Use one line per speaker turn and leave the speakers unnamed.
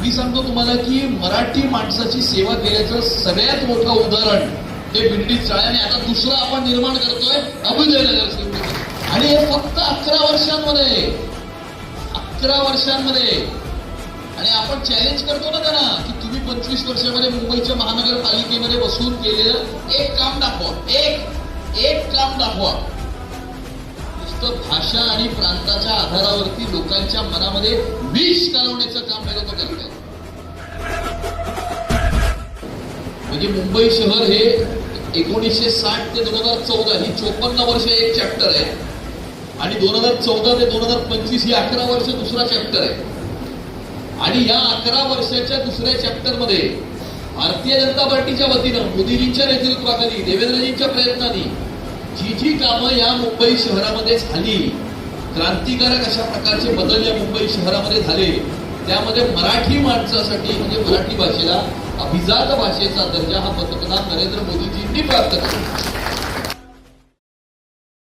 मी सांगतो तुम्हाला की मराठी माणसाची सेवा केल्याचं सगळ्यात मोठं उदाहरण हे बिंडीत चाळे आणि आता दुसरं आपण निर्माण करतोय अभ्युदयनगर आणि हे फक्त अकरा वर्षांमध्ये अकरा वर्षांमध्ये. आणि आपण चॅलेंज करतो ना त्यांना की तुम्ही पंचवीस वर्षामध्ये मुंबईच्या महानगरपालिकेमध्ये बसून केलेलं एक काम दाखवा. एक एक काम दाखवा. फक्त भाषा आणि प्रांताच्या आधारावरती लोकांच्या मनामध्ये विष घालवण्याचं काम हे लोक करत आहेत म्हणजे मुंबई शहर हे एकोणीसशे साठ ते दोन हजार चौदा ही चोपन्न वर्ष एक चॅप्टर आहे. आणि दोन हजार चौदा ते दोन हजार पंचवीस ही अकरा वर्ष दुसरा चॅप्टर आहे. आणि या अकरा वर्षाच्या दुसऱ्या चॅप्टरमध्ये भारतीय जनता पार्टीच्या वतीनं मोदीजींच्या नेतृत्वाखाली देवेंद्रजींच्या प्रयत्नांनी जी जी कामं या मुंबई शहरामध्ये झाली क्रांतिकारक अशा प्रकारचे बदल या मुंबई शहरामध्ये झाले त्यामध्ये मराठी माणसासाठी म्हणजे मराठी भाषेला अभिजात भाषेचा दर्जा हा पंतप्रधान नरेंद्र मोदीजींनी प्राप्त केला.